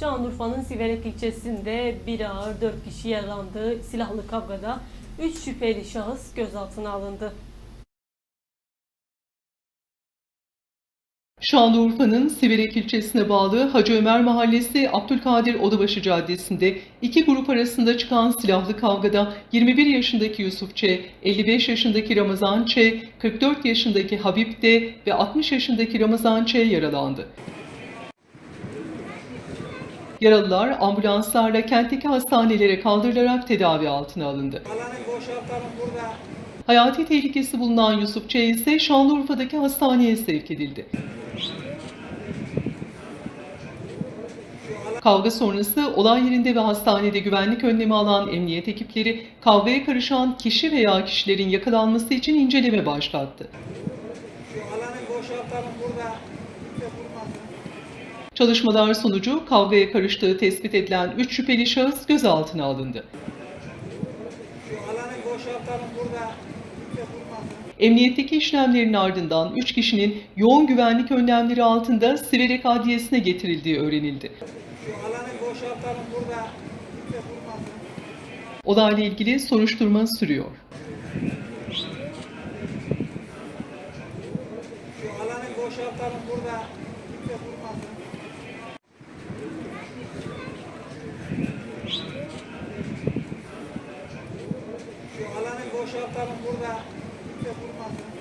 Şanlıurfa'nın Siverek ilçesinde bir ağır 4 kişi yaralandı. Silahlı kavgada 3 şüpheli şahıs gözaltına alındı. Şanlıurfa'nın Siverek ilçesine bağlı Hacı Ömer Mahallesi Abdülkadir Odabaşı Caddesi'nde iki grup arasında çıkan silahlı kavgada 21 yaşındaki Yusuf Ç, 55 yaşındaki Ramazan Ç, 44 yaşındaki Habib D ve 60 yaşındaki Ramazan Ç yaralandı. Yaralılar ambulanslarla kentteki hastanelere kaldırılarak tedavi altına alındı. Hayati tehlikesi bulunan Yusuf Ç ise Şanlıurfa'daki hastaneye sevk edildi. Kavga sonrası olay yerinde ve hastanede güvenlik önlemi alan emniyet ekipleri kavgaya karışan kişi veya kişilerin yakalanması için inceleme başlattı. Şu alanı boşaltalım burada. Çalışmalar sonucu kavgaya karıştığı tespit edilen 3 şüpheli şahıs gözaltına alındı. Emniyetteki işlemlerin ardından 3 kişinin yoğun güvenlik önlemleri altında Siverek Adliyesi'ne getirildiği öğrenildi. Olayla ilgili soruşturma sürüyor. Şu alanı boşaltalım burada. Kimse vurmasın. Şu alanı boşaltalım burada. Kimse vurmasın.